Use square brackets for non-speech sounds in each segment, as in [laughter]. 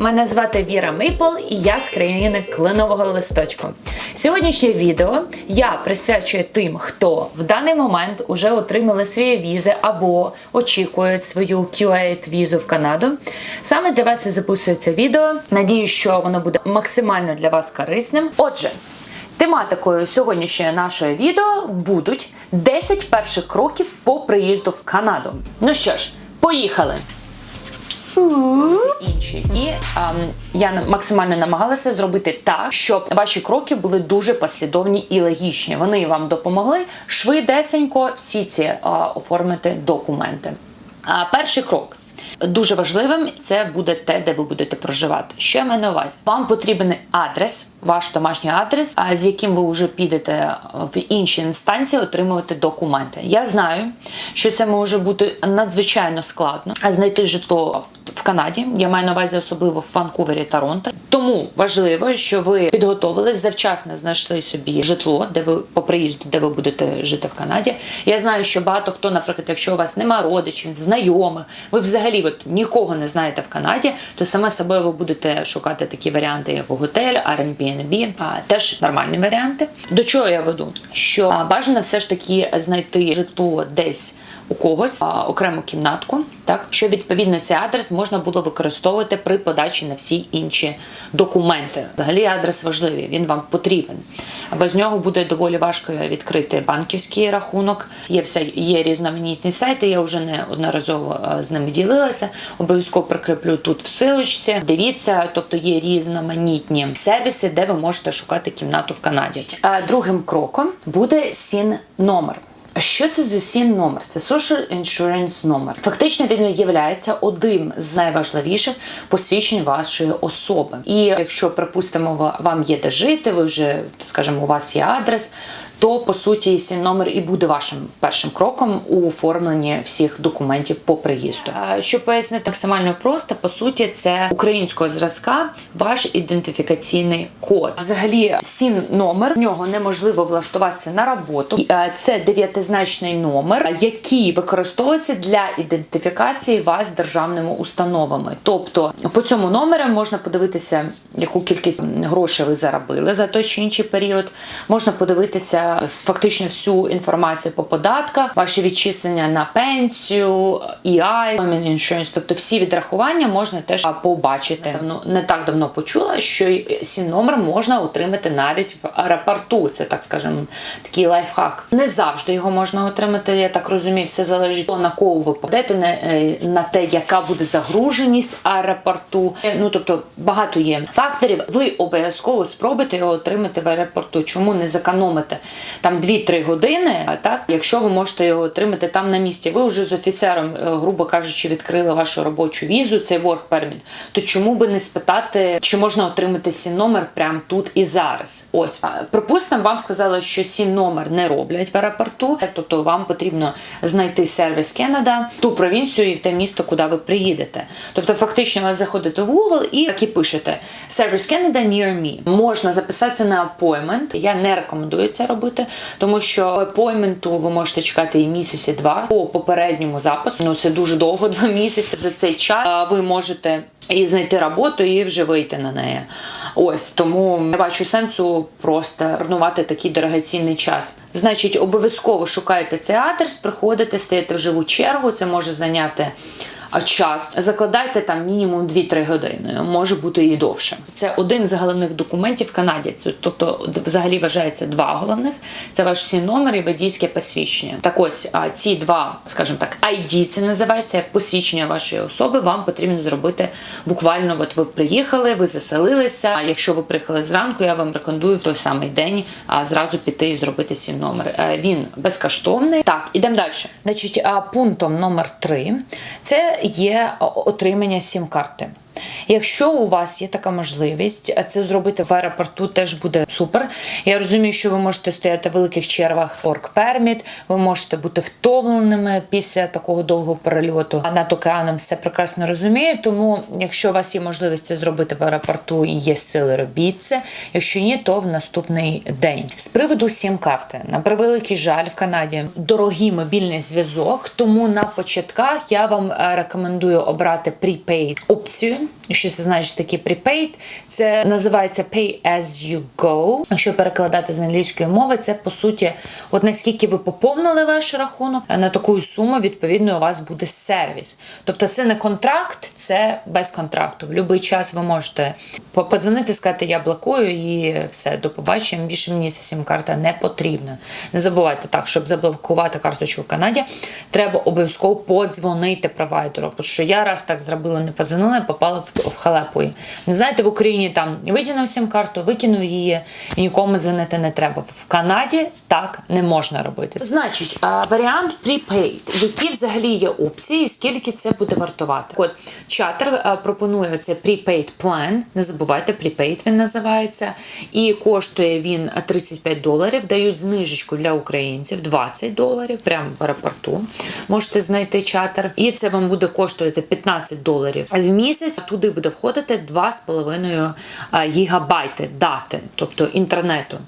Мене звати Віра Мейпл і я з країни кленового листочку. Сьогоднішнє відео я присвячую тим, хто в даний момент уже отримали свої візи або очікують свою QA візу в Канаду. Саме для вас і записую це відео. Надію, що воно буде максимально для вас корисним. Отже. Тематикою сьогоднішнього нашого відео будуть 10 перших кроків по приїзду в Канаду. Ну що ж, поїхали! Інші. І ем, я максимально намагалася зробити так, щоб ваші кроки були дуже послідовні і логічні. Вони вам допомогли швидесенько всі ці е, оформити документи. А перший крок. Дуже важливим це буде те, де ви будете проживати. Що я маю на увазі? Вам потрібен адрес, ваш домашній адрес, а з яким ви вже підете в інші інстанції отримувати документи. Я знаю, що це може бути надзвичайно складно, знайти житло в- Канаді. Я маю на увазі особливо в Ванкувері Торонто. Тому важливо, що ви підготовились, завчасно знайшли собі житло, де ви по приїзду, де ви будете жити в Канаді. Я знаю, що багато хто, наприклад, якщо у вас немає родичів, знайомих, ви взагалі от нікого не знаєте в Канаді, то саме собою ви будете шукати такі варіанти, як готель, Airbnb, теж нормальні варіанти. До чого я веду? Що бажано все ж таки знайти житло десь у когось а, окрему кімнатку, так що відповідно цей адрес можна було використовувати при подачі на всі інші документи. Взагалі адрес важливий, він вам потрібен. Без нього буде доволі важко відкрити банківський рахунок. Є все є різноманітні сайти. Я вже неодноразово е, з ними ділилася. Обов'язково прикріплю тут в силочці. Дивіться, тобто є різноманітні сервіси, де ви можете шукати кімнату в Канаді. А другим кроком буде сін номер. А Що це за сін номер? Це Social Insurance номер. Фактично він є одним з найважливіших посвідчень вашої особи. І якщо, припустимо, вам є де жити, ви вже, скажімо, у вас є адрес, то по суті сін номер і буде вашим першим кроком у оформленні всіх документів по приїзду. Щоб пояснити максимально просто, по суті, це українського зразка ваш ідентифікаційний код. Взагалі, сін номер в нього неможливо влаштуватися на роботу. Е, Це дев'ятизначний номер, який використовується для ідентифікації вас державними установами. Тобто по цьому номеру можна подивитися, яку кількість грошей ви заробили за той чи інший період. Можна подивитися фактично всю інформацію по податках, ваші відчислення на пенсію, EI, Employment Insurance, тобто всі відрахування можна теж побачити. Давно не так давно почула, що сін номер можна отримати навіть в аеропорту. Це так скажемо такий лайфхак. Не завжди його можна отримати. Я так розумію, все залежить на кого ви попадете, на, е, на те, яка буде загруженість аеропорту. Е, Ну тобто багато є факторів. Ви обов'язково спробуйте його отримати в аеропорту. Чому не зекономити там 2-3 години? А так, якщо ви можете його отримати там на місці, ви вже з офіцером, е, грубо кажучи, відкрили вашу робочу візу, цей work permit, то чому би не спитати, чи можна отримати сін номер прямо тут і зараз? Ось припустимо, вам сказали, що сін номер не роблять в аеропорту, тобто вам потрібно знайти сервіс Кеннеда, ту провінцію і в те місто, куди ви приїдете. Тобто, фактично, ви заходите в Google і так і пишете Service Canada near me. Можна записатися на appointment. Я не рекомендую це робити, тому що appointment ви можете чекати і місяці два по попередньому запису. Ну це дуже довго, [laughs] два місяці. За цей час ви можете і знайти роботу, і вже вийти на неї. Ось тому не бачу сенсу просто марнувати такий дорогоцінний час. Значить, обов'язково шукайте цей адрес, приходите, стаєте в живу чергу. Це може зайняти час. Закладайте там мінімум 2-3 години, може бути і довше. Це один з головних документів в Канаді. Це тобто взагалі вважається два головних: це ваш сін номер і водійське посвідчення. Так ось ці два, скажімо так, ID це називається як посвідчення вашої особи. Вам потрібно зробити буквально. От ви приїхали, ви заселилися. А якщо ви приїхали зранку, я вам рекомендую в той самий день зразу піти і зробити сім номер. Е, Він безкоштовний. Так, ідемо далі. Значить, пунктом номер 3 це є отримання сім-карти. Якщо у вас є така можливість, це зробити в аеропорту теж буде супер. Я розумію, що ви можете стояти в великих Work Permit, ви можете бути втомленими після такого довгого перельоту А над океаном. Все прекрасно розумію. Тому, якщо у вас є можливість це зробити в аеропорту і є сили, робіть це. Якщо ні, то в наступний день. З приводу сім-карти, на превеликий жаль, в Канаді дорогий мобільний зв'язок. Тому на початках я вам е, рекомендую обрати prepaid опцію. Що це значить такі prepaid? Це називається pay as you go. Якщо перекладати з англійської мови, це по суті, от наскільки ви поповнили ваш рахунок, на таку суму відповідно у вас буде сервіс. Тобто це не контракт, це без контракту. В будь-який час ви можете по- подзвонити, сказати, я блокую і все, до побачення. Більше мені ця сім-карта не потрібна. Не забувайте так, щоб заблокувати карточку в Канаді, треба обов'язково подзвонити провайдеру. Тому що я раз так зробила, не подзвонила, попала в, в халепу. Знаєте, в Україні там витягнув сім-карту, викинув її і нікому дзвонити не треба. В Канаді так не можна робити. Значить, а, варіант prepaid. Які взагалі є опції, і скільки це буде вартувати? От чатер а, пропонує це prepaid plan. Не забувайте, prepaid він називається. І коштує він а, 35 доларів. Дають знижечку для українців 20 доларів, прямо в аеропорту. Можете знайти чатер. І це вам буде коштувати 15 доларів в місяць. Туди буде входити 2,5 а, гігабайти дати, тобто інтернету.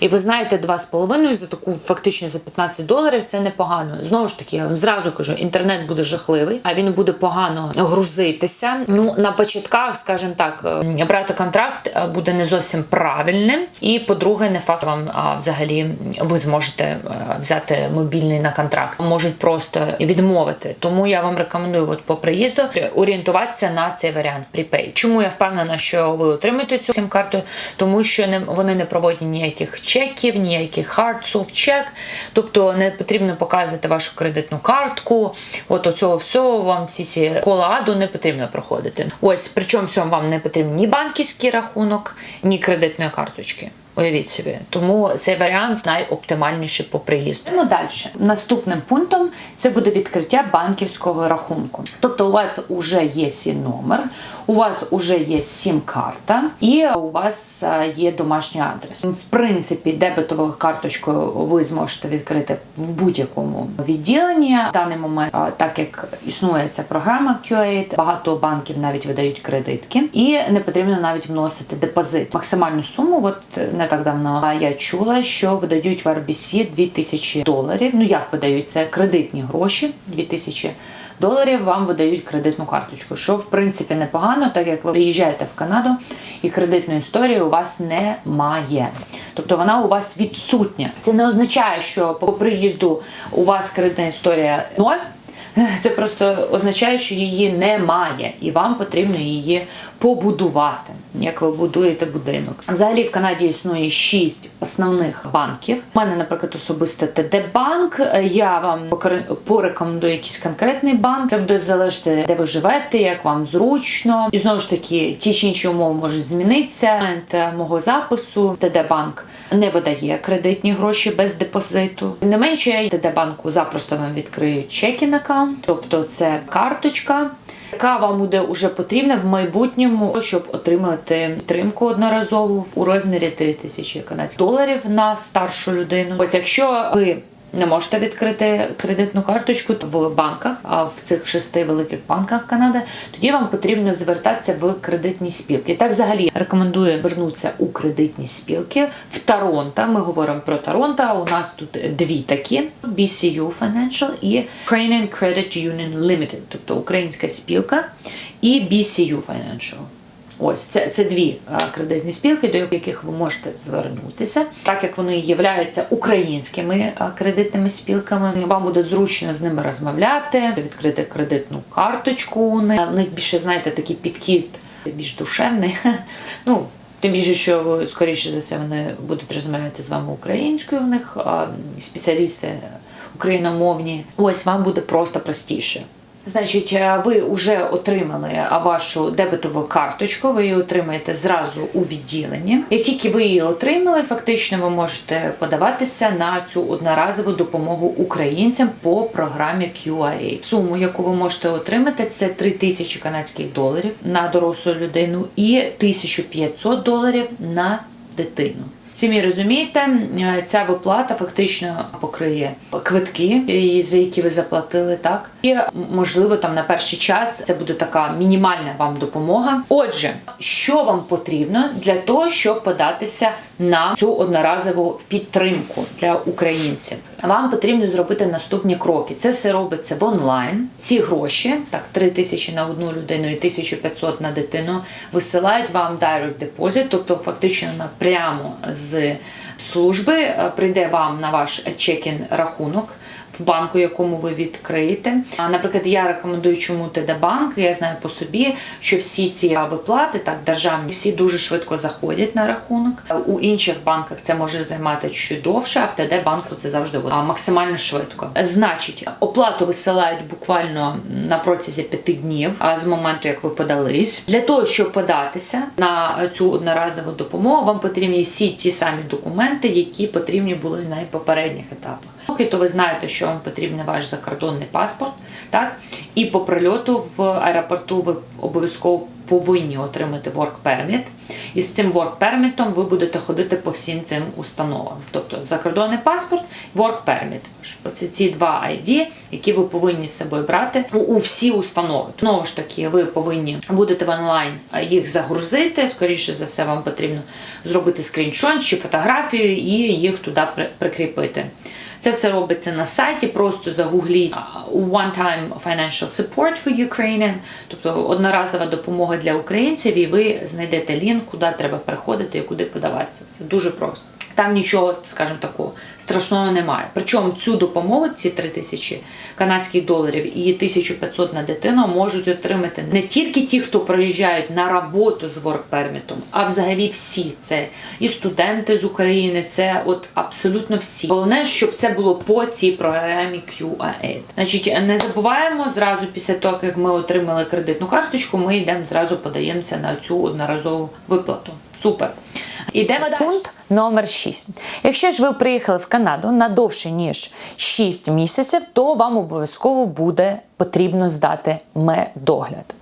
І ви знаєте, 2,5 за таку фактично за 15 доларів це непогано. Знову ж таки, я вам зразу кажу, інтернет буде жахливий, а він буде погано грузитися. Ну на початках, скажімо так, е, брати контракт е, буде не зовсім правильним. І по-друге, не факт вам а, взагалі ви зможете е, взяти мобільний на контракт. Можуть просто відмовити. Тому я вам рекомендую от по приїзду орієнтуватися на цей варіант prepaid. Чому я впевнена, що ви отримаєте цю сім-карту? Тому що не вони не проводять ніяких чеків, ніяких hard soft check, тобто не потрібно показувати вашу кредитну картку. От оцього всього вам всі ці коладу не потрібно проходити. Ось причому всьому вам не потрібен ні банківський рахунок, ні кредитної карточки. Уявіть собі, тому цей варіант найоптимальніший по приїзду. Ну далі. Наступним пунктом це буде відкриття банківського рахунку. Тобто, у вас вже є сім номер, у вас вже є сім-карта, і у вас е, є домашній адрес. В принципі, дебетовою карточкою ви зможете відкрити в будь-якому відділенні. В даний момент, е, так як існує ця програма QA, багато банків навіть видають кредитки, і не потрібно навіть вносити депозит. Максимальну суму, от е, не так давно я чула, що видають в RBC 2000 доларів. Ну як видають це кредитні гроші 2000 доларів вам видають кредитну карточку, що в принципі непогано, так як ви приїжджаєте в Канаду і кредитної історії у вас немає. Тобто вона у вас відсутня. Це не означає, що по приїзду у вас кредитна історія ноль. Це просто означає, що її немає, і вам потрібно її побудувати, як ви будуєте будинок. Взагалі в Канаді існує шість основних банків. У мене, наприклад, особисто ТД банк. Я вам порекомендую якийсь конкретний банк. Це буде залежати, де ви живете, як вам зручно. І знову ж таки, ті чи інші умови можуть змінитися. Мого запису ТД банк не видає кредитні гроші без депозиту. Не менше ТД банку запросто вам відкриють чекін аккаунт, тобто це карточка. Яка вам буде уже потрібна в майбутньому, щоб отримати підтримку одноразову у розмірі 3 тисячі канадських доларів на старшу людину. Ось якщо ви не можете відкрити кредитну карточку в банках, а в цих шести великих банках Канади, тоді вам потрібно звертатися в кредитні спілки. Так, взагалі рекомендую звернутися у кредитні спілки в Торонто. Ми говоримо про Торонто. У нас тут дві такі: BCU Financial і Ukrainian Credit Union Limited, тобто українська спілка, і BCU Financial. Ось це, це дві кредитні спілки, до яких ви можете звернутися, так як вони являються українськими кредитними спілками. Вам буде зручно з ними розмовляти, відкрити кредитну карточку. В них більше знаєте такий підхід більш душевний. [laughs] Ну тим більше, що скоріше за все вони будуть розмовляти з вами українською. В них спеціалісти україномовні. Ось вам буде просто простіше. Значить, е, ви вже отримали вашу дебетову карточку, ви її отримаєте зразу у відділенні. Як тільки ви її отримали, фактично ви можете подаватися на цю одноразову допомогу українцям по програмі QIA. Суму, яку ви можете отримати, це 3 тисячі канадських доларів на дорослу людину і 1500 доларів на дитину. Самі розумієте, е, ця виплата фактично покриє квитки, за які ви заплатили, так і можливо там на перший час це буде така мінімальна вам допомога. Отже, що вам потрібно для того, щоб податися на цю одноразову підтримку для українців? Вам потрібно зробити наступні кроки. Це все робиться в онлайн. Ці гроші, так, 3 тисячі на одну людину і 1500 на дитину, висилають вам direct deposit, тобто фактично напряму з служби е, прийде вам на ваш чекін рахунок в банку, якому ви відкриєте. А, Наприклад, я рекомендую чому ТД банк. Я знаю по собі, що всі ці виплати, так державні, всі дуже швидко заходять на рахунок. У інших банках це може займати чуть довше, а в ТД банку це завжди буде максимально швидко. Значить, оплату висилають буквально на протязі п'яти днів а, з моменту, як ви подались. Для того, щоб податися на цю одноразову допомогу, вам потрібні всі ті самі документи, які потрібні були на попередніх етапах. Поки то ви знаєте, що вам потрібен ваш закордонний паспорт, так і по прильоту в аеропорту ви обов'язково повинні отримати work permit. І з цим work permit ви будете ходити по всім цим установам. Тобто закордонний паспорт, work permit. Оце ці два ID, які ви повинні з собою брати у, у всі установи. Знову ж таки, ви повинні будете в онлайн їх загрузити. Скоріше за все, вам потрібно зробити скріншот чи фотографію і їх туди при- прикріпити. Це все робиться на сайті, просто загугліть One Time Financial Support for Ukrainian, тобто одноразова допомога для українців, і ви знайдете лінк, куди треба приходити і куди подаватися. Все дуже просто. Там нічого, скажімо такого, страшного немає. Причому цю допомогу, ці 3 тисячі канадських доларів і 1500 на дитину можуть отримати не тільки ті, хто приїжджають на роботу з воркпермітом, а взагалі всі. Це і студенти з України, це от абсолютно всі. Головне, щоб це було по цій програмі QAid. Значить, не забуваємо зразу після того, як ми отримали кредитну карточку, ми йдемо зразу подаємося на цю одноразову виплату. Супер. Ідемо далі. Пункт номер 6. Якщо ж ви приїхали в Канаду на довше ніж 6 місяців, то вам обов'язково буде потрібно здати медогляд.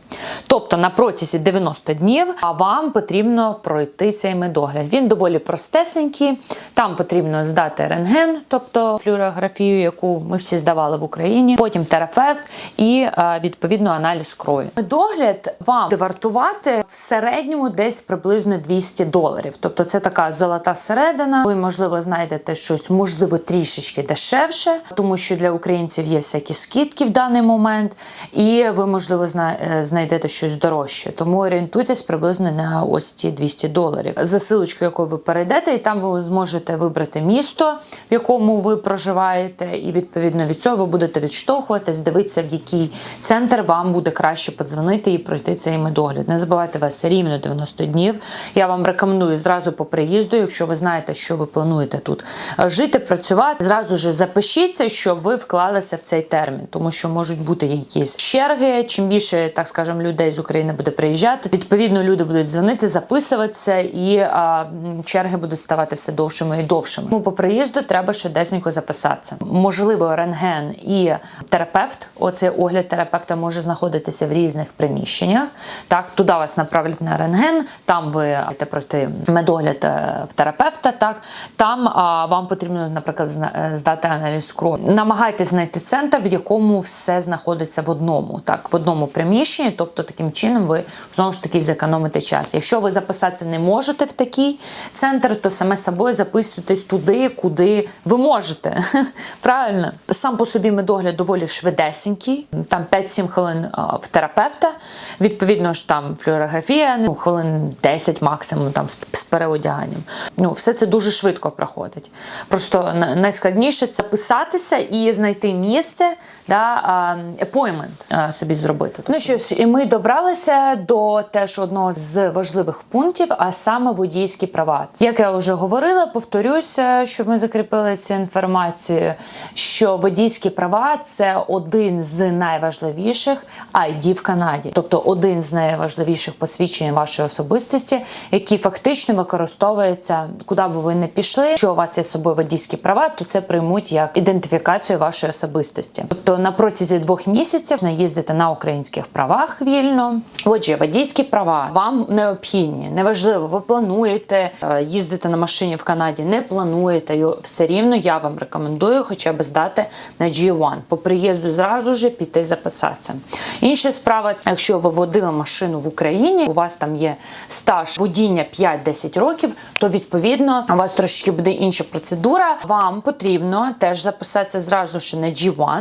Тобто на протязі 90 днів вам потрібно пройти цей медогляд. Він доволі простесенький. Там потрібно здати рентген, тобто флюорографію, яку ми всі здавали в Україні, потім терапевт і е, відповідно аналіз крові. Медогляд вам буде вартувати в середньому десь приблизно 200 доларів. Тобто це така золота середина. Ви можливо знайдете щось, можливо, трішечки дешевше, тому що для українців є всякі скидки в даний момент, і ви можливо зна- е, знайдете щось дорожче. Тому орієнтуйтесь приблизно на ось ці 200 доларів. За силочкою, якою ви перейдете, і там ви зможете вибрати місто, в якому ви проживаєте, і відповідно від цього ви будете відштовхуватись, дивитися, в який центр вам буде краще подзвонити і пройти цей медогляд. Не забувайте вас рівно 90 днів. Я вам рекомендую зразу по приїзду, якщо ви знаєте, що ви плануєте тут е, жити, працювати, зразу ж запишіться, щоб ви вклалися в цей термін, тому що можуть бути якісь черги. Чим більше, так скажемо, людей з України буде приїжджати, відповідно, люди будуть дзвонити, записуватися, і а, черги будуть ставати все довшими і довшими. Тому по приїзду треба швидесенько записатися. Можливо, рентген і терапевт. Оцей огляд терапевта може знаходитися в різних приміщеннях. Так, туди вас направлять на рентген, там ви маєте пройти медогляд е, в терапевта. Так там а, вам потрібно, наприклад, е, здати аналіз крові. Намагайтесь знайти центр, в якому все знаходиться в одному, так, в одному приміщенні. Тобто, таким чином ви знову ж таки зекономите час. Якщо ви записатися не можете в такий центр, то саме собою записуйтесь туди, куди ви можете. [laughs] Правильно, сам по собі медогляд доволі швидесенький, там 5-7 хвилин в терапевта. Відповідно ж там флюорографія, ну хвилин 10 максимум там з, переодяганням. Ну, все це дуже швидко проходить. Просто найскладніше це писатися і знайти місце, да, appointment собі зробити. Ну що ж, ми добралися до теж одного з важливих пунктів, а саме водійські права. Як я вже говорила, повторюся, щоб ми закріпили цю інформацію, що водійські права це один з найважливіших ID в Канаді, тобто один з найважливіших посвідчень вашої особистості, які фактично використовуються, куди би ви не пішли. Якщо у вас є з собою водійські права, то це приймуть як ідентифікацію вашої особистості. Тобто на протязі двох місяців не їздите на українських правах, вільно. Отже, водійські права вам необхідні. Неважливо, ви плануєте е, їздити на машині в Канаді, не плануєте, його, все рівно я вам рекомендую хоча б здати на G1. По приїзду зразу ж піти записатися. Інша справа, якщо ви водили машину в Україні, у вас там є стаж водіння 5-10 років, то відповідно у вас трошки буде інша процедура. Вам потрібно теж записатися зразу ж на G1,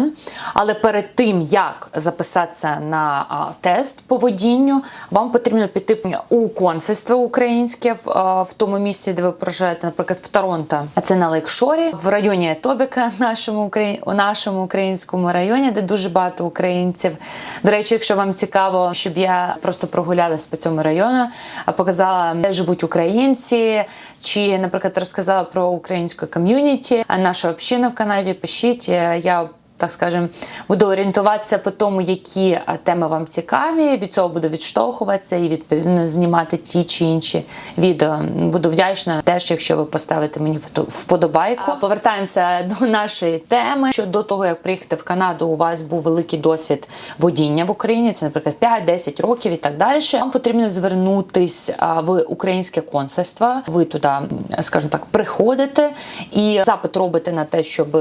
але перед тим як записатися на тест по водінню, вам потрібно піти у консульство українське в, в тому місці, де ви проживаєте, наприклад, в Торонто. А це на Лейкшорі, в районі Тобіка, [laughs] нашому у нашому українському районі, де дуже багато українців. До речі, якщо вам цікаво, щоб я просто прогулялась по цьому району, а показала, де живуть українці, чи, наприклад, розказала про українську ком'юніті, а нашу общину в Канаді, пишіть. Е, Я так скажем, буду орієнтуватися по тому, які теми вам цікаві. Від цього буду відштовхуватися і відповідно знімати ті чи інші відео. Буду вдячна теж, якщо ви поставите мені вподобайку. Повертаємося до нашої теми. Що до того, як приїхати в Канаду, у вас був великий досвід водіння в Україні. Це, наприклад, 5-10 років і так далі. Вам потрібно звернутись в українське консульство. Ви туди, скажімо так, приходите і запит робите на те, щоб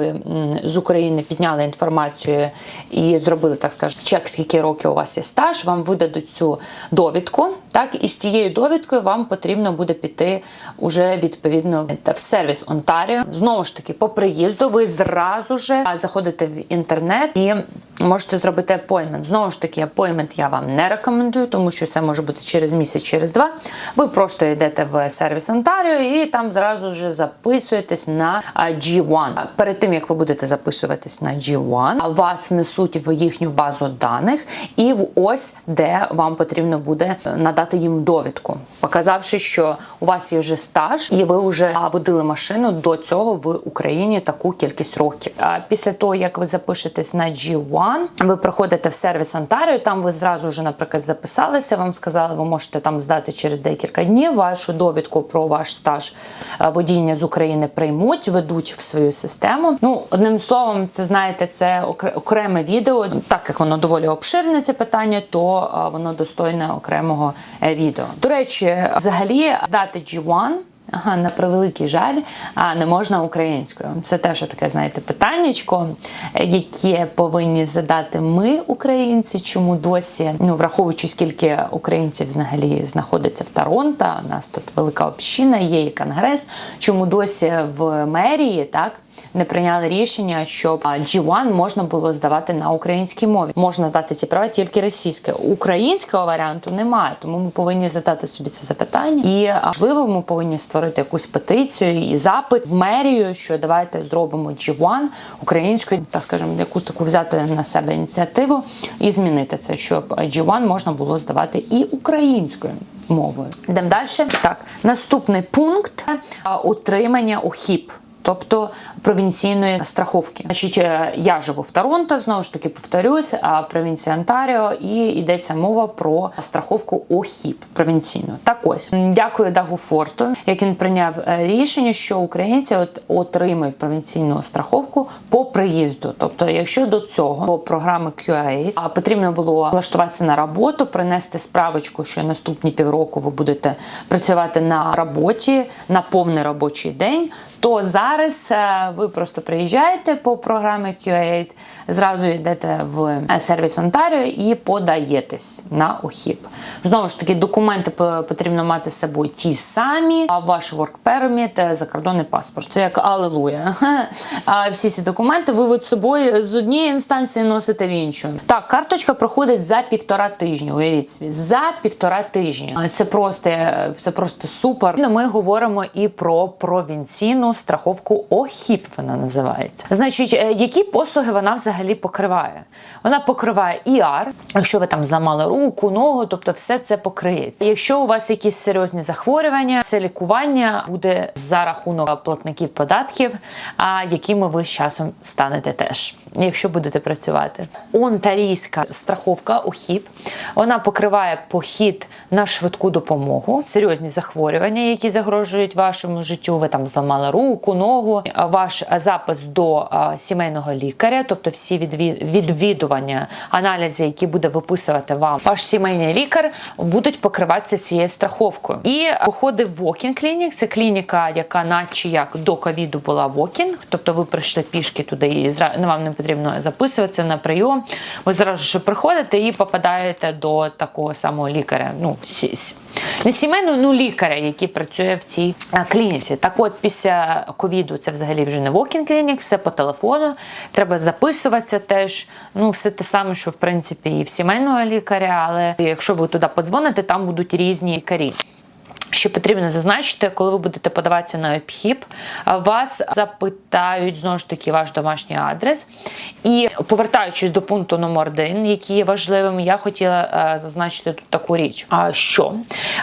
з України підняли інформацію і зробили, так скажемо, чек, скільки років у вас є стаж. Вам видадуть цю довідку. Так, і з цією довідкою вам потрібно буде піти уже відповідно в сервіс Онтаріо. Знову ж таки, по приїзду ви зразу ж заходите в інтернет і можете зробити апоймент. Знову ж таки, апоймент я вам не рекомендую, тому що це може бути через місяць, через два. Ви просто йдете в сервіс Онтаріо і там зразу ж записуєтесь на а, G1. Перед тим як ви будете записуватись на G1, вас внесуть в їхню базу даних, і в ось де вам потрібно буде надати їм довідку, показавши, що у вас є вже стаж, і ви вже водили машину до цього в Україні таку кількість років. А після того, як ви запишетесь на G1, ви приходите в сервіс Онтаріо, там ви зразу вже, наприклад, записалися. Вам сказали, ви можете там здати через декілька днів вашу довідку про ваш стаж е, водіння з України приймуть, ведуть в свою систему. Ну, одним словом, це знаєте, це окреме відео. Так як воно доволі обширне, це питання, то е, воно достойне окремого е, відео. До речі, взагалі здати G1 На превеликий жаль, а не можна українською. Це теж таке, знаєте, питаннячко, яке повинні задати ми, українці. Чому досі, ну враховуючи скільки українців взагалі знаходиться в Торонто, у нас тут велика община, є і конгрес. Чому досі в мерії так не прийняли рішення, щоб а, G1 можна було здавати на українській мові? Можна здати ці права тільки російське. Українського варіанту немає, тому ми повинні задати собі це запитання. І можливо, ми повинні створити якусь петицію і запит в мерію, що давайте зробимо G1 українською, так скажемо, якусь таку взяти на себе ініціативу і змінити це, щоб G1 можна було здавати і українською. Мовою йдемо далі. Так, наступний пункт утримання ОХІП. Тобто провінційної страховки. Значить, е, я живу в Торонто, знову ж таки повторюсь, а в провінції Онтаріо і йдеться мова про страховку ОХІП провінційну. Так ось дякую Дагу Форту, як він прийняв е, рішення, що українці от отримують провінційну страховку по приїзду. Тобто, якщо до цього до програми QA потрібно було влаштуватися на роботу, принести справочку, що наступні півроку ви будете працювати на роботі на повний робочий день, то зараз е, ви просто приїжджаєте по програмі QA, зразу йдете в е, сервіс Онтаріо і подаєтесь на ОХІП. Знову ж таки, документи потрібно мати з собою ті самі, а ваш work permit, е, закордонний паспорт. Це як алелуя. [laughs] А всі ці документи ви з собою з однієї інстанції носите в іншу. Так, карточка проходить за півтора тижні. Уявіть собі, за півтора тижні. Це просто це просто супер. Ну, Ми говоримо і про провінційну страховку ОХІП. Вона називається. Значить, е, які послуги вона взагалі покриває? Вона покриває ІР, якщо ви там зламали руку, ногу, тобто все це покриється. Якщо у вас якісь серйозні захворювання, це лікування буде за рахунок платників податків, а якими ви з часом станете теж, якщо будете працювати. Онтарійська страховка ОХІП вона покриває похід на швидку допомогу, серйозні захворювання, які загрожують вашому життю. Ви там зламали руку, ногу. Допомогу, ваш запис до сімейного лікаря, тобто всі відвідування, аналізи, які буде виписувати вам ваш сімейний лікар, будуть покриватися цією страховкою. І походи в Walking Clinic – це клініка, яка наче як до ковіду була Walking, тобто ви прийшли пішки туди і ну, вам не потрібно записуватися на прийом. Ви зразу ж приходите і попадаєте до такого самого лікаря. Ну, не сімейного, ну лікаря, який працює в цій клініці. Так от після ковіду це взагалі вже не walking клінік, все по телефону. Треба записуватися теж. Ну, все те саме, що в принципі і в сімейного лікаря, але якщо ви туди подзвоните, там будуть різні лікарі. Що потрібно зазначити, коли ви будете подаватися на ОПХІП, вас запитають знову ж таки ваш домашній адрес. І повертаючись до пункту номер один, який є важливим, я хотіла е, зазначити тут таку річ. А що?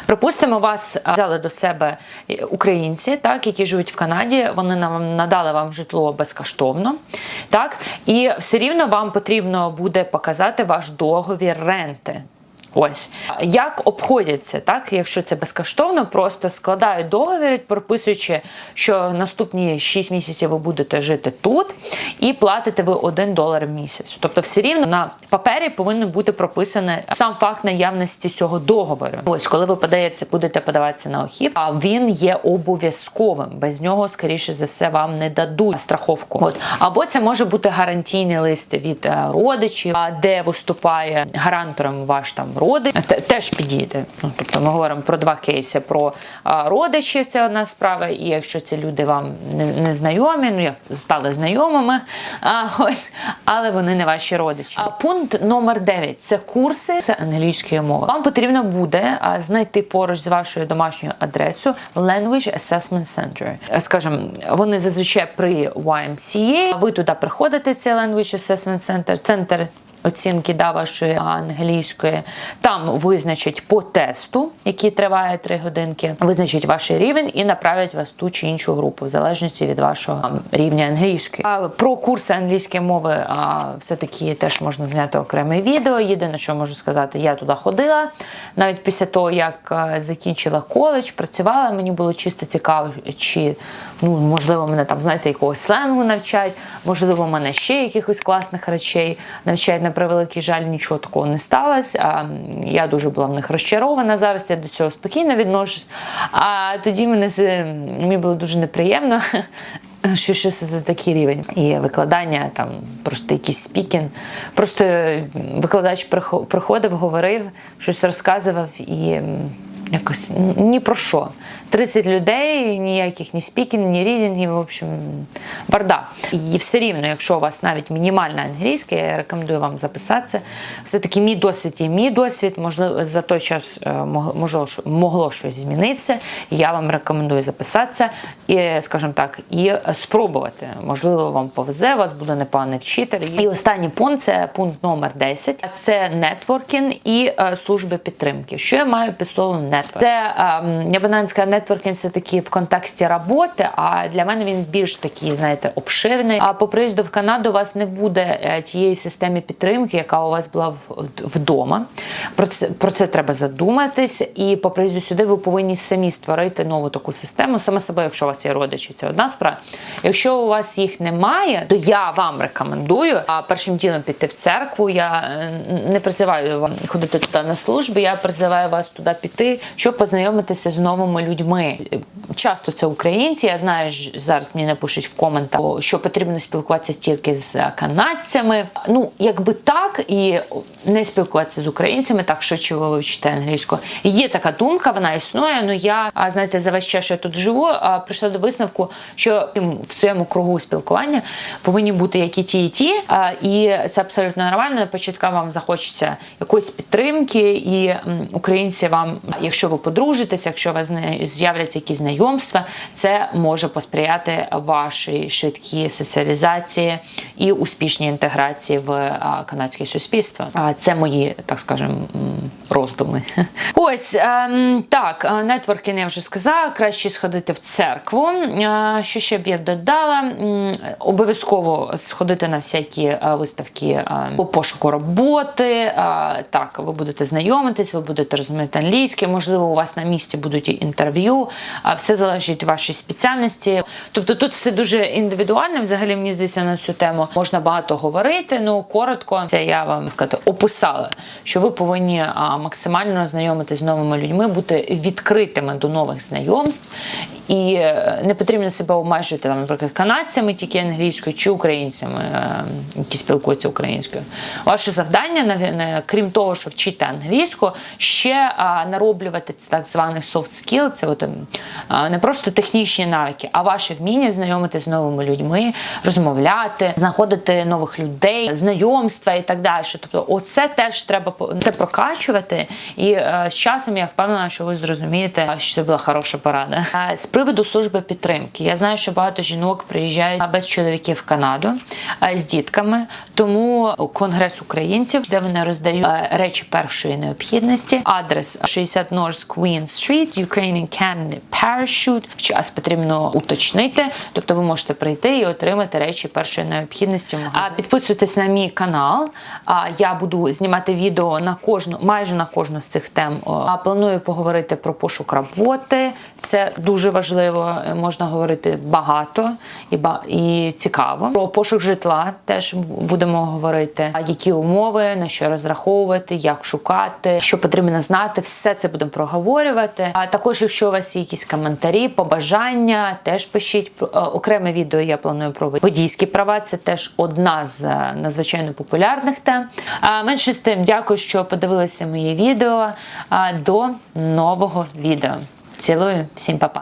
Припустимо, вас е, взяли до себе е, українці, так, які живуть в Канаді, вони нам надали вам житло безкоштовно. Так, і все рівно вам потрібно буде показати ваш договір ренти. Ось як обходяться, так якщо це безкоштовно, просто складають договір, прописуючи, що наступні 6 місяців ви будете жити тут, і платите ви 1 долар в місяць. Тобто, все рівно на папері повинен бути прописаний сам факт наявності цього договору. Ось коли ви подаєте, будете подаватися на ОХІП, а він є обов'язковим. Без нього, скоріше за все, вам не дадуть страховку. От або це може бути гарантійний лист від е, родичів, де виступає гарантором ваш там родич, Те- теж підійде. Ну тобто ми говоримо про два кейси: про родичів, це одна справа, і якщо ці люди вам не, не знайомі, ну як стали знайомими, [laughs] а ось, але вони не ваші родичі. А пункт номер 9 – це курси з англійської мови. Вам потрібно буде знайти поруч з вашою домашньою адресою Language Assessment Center. Е, Скажімо, вони зазвичай при YMCA. Ви туди приходите, це Language Assessment Center, центр оцінки да, вашої англійської. Там визначать по тесту, який триває 3 годинки, визначать ваш рівень і направлять вас ту чи іншу групу, в залежності від вашого рівня англійської. А про курси англійської мови а, все-таки теж можна зняти окреме відео. Єдине, що можу сказати, я туди ходила. Навіть після того, як закінчила коледж, працювала, мені було чисто цікаво, чи ну, можливо мене там, знаєте, якогось сленгу навчать, можливо, мене ще якихось класних речей навчають. На превеликий жаль, нічого такого не сталося. А я дуже була в них розчарована. Зараз я до цього спокійно відношусь. А тоді мене мені було дуже неприємно. [laughs] Що, що це такий рівень? І викладання, там просто якийсь спікінг. Просто викладач приходив, говорив, щось розказував і якось ні про що. 30 людей, ніяких ні спікінгів, ні рідінгів, в общем, бардак. І все рівно, якщо у вас навіть мінімальна англійська, я рекомендую вам записатися. Все-таки мій досвід і мій досвід, можливо, за той час е, могло, могло щось змінитися. Я вам рекомендую записатися і, скажімо так, і спробувати. Можливо, вам повезе, у вас буде непоганий вчитель. І останній пункт це пункт номер 10. Це нетворкінг і е, служби підтримки. Що я маю під словом нетворк? Це ем, я би навіть сказала, нетворкінг все таки в контексті роботи. А для мене він більш такий, знаєте, обширний. А по приїзду в Канаду у вас не буде е, тієї системи підтримки, яка у вас була в- вдома. Про це про це треба задуматись. І по приїзду сюди ви повинні самі створити нову таку систему. Саме собою, якщо у вас є родичі, це одна справа. Якщо у вас їх немає, то я вам рекомендую а першим ділом піти в церкву. Я е, не призиваю вам ходити туди на служби. Я призиваю вас туди піти, щоб познайомитися з новими людьми. Часто це українці. Я знаю, зараз мені напишуть в коментах, що потрібно спілкуватися тільки з канадцями. Ну, якби так, і не спілкуватися з українцями, так швидше ви вивчите англійську. Є така думка, вона існує. Ну я знаєте, за весь час, що я тут живу, прийшла до висновку, що в своєму кругу спілкування повинні бути як і ті, і ті. І це абсолютно нормально. Початка вам захочеться якоїсь підтримки, і українці вам, якщо ви подружитеся, якщо у вас з'являться якісь знайомства, це може посприяти вашій швидкій соціалізації і успішній інтеграції в канадське суспільство. Це мої, так скажемо, роздуми. [laughs] Ось ем, так, е, нетворкінг я вже сказала. Краще сходити в церкву. Е, Що ще б я додала? Обов'язково сходити на всякі е, виставки по пошуку роботи. Так, ви будете знайомитись, ви будете розуміти англійське, можливо. Можливо, у вас на місці будуть інтерв'ю, все залежить від вашої спеціальності. Тобто тут все дуже індивідуально. Взагалі, мені здається, на цю тему можна багато говорити. Ну коротко, це я вам сказати, описала, що ви повинні максимально знайомитись з новими людьми, бути відкритими до нових знайомств, і е, не потрібно себе обмежувати там, наприклад, канадцями тільки англійською чи українцями, е, які спілкуються українською. Ваше завдання, крім того, що вчити англійську, ще а, нароблювати так званих soft skill, це от, ем, не просто технічні навики, а ваше вміння знайомитися з новими людьми, розмовляти, знаходити нових людей, знайомства і так далі. Тобто, оце теж треба це прокачувати. І е, з часом я впевнена, що ви зрозумієте, що це була хороша порада. Е, З приводу служби підтримки, я знаю, що багато жінок приїжджають без чоловіків в Канаду е, з дітками. Тому конгрес українців, де вони роздають речі першої необхідності. Адрес 60 North Queen Street, Ukrainian Canada Parachute. Час потрібно уточнити. Тобто ви можете прийти і отримати речі першої необхідності. А підписуйтесь на мій канал. А я буду знімати відео на кожну, майже на кожну з цих тем. А планую поговорити про пошук роботи. Це дуже важливо. Можна говорити багато і ба- і цікаво. Про пошук житла теж будемо говорити. Які умови, на що розраховувати, як шукати, що потрібно знати. Все це будемо проговорювати. А також, якщо у вас є якісь коментарі, побажання, теж пишіть е, окреме відео. Я планую про водійські права. Це теж одна з е, надзвичайно популярних тем. А менше з тим, дякую, що подивилися моє відео. А, До нового відео. Цілую, всім па-па.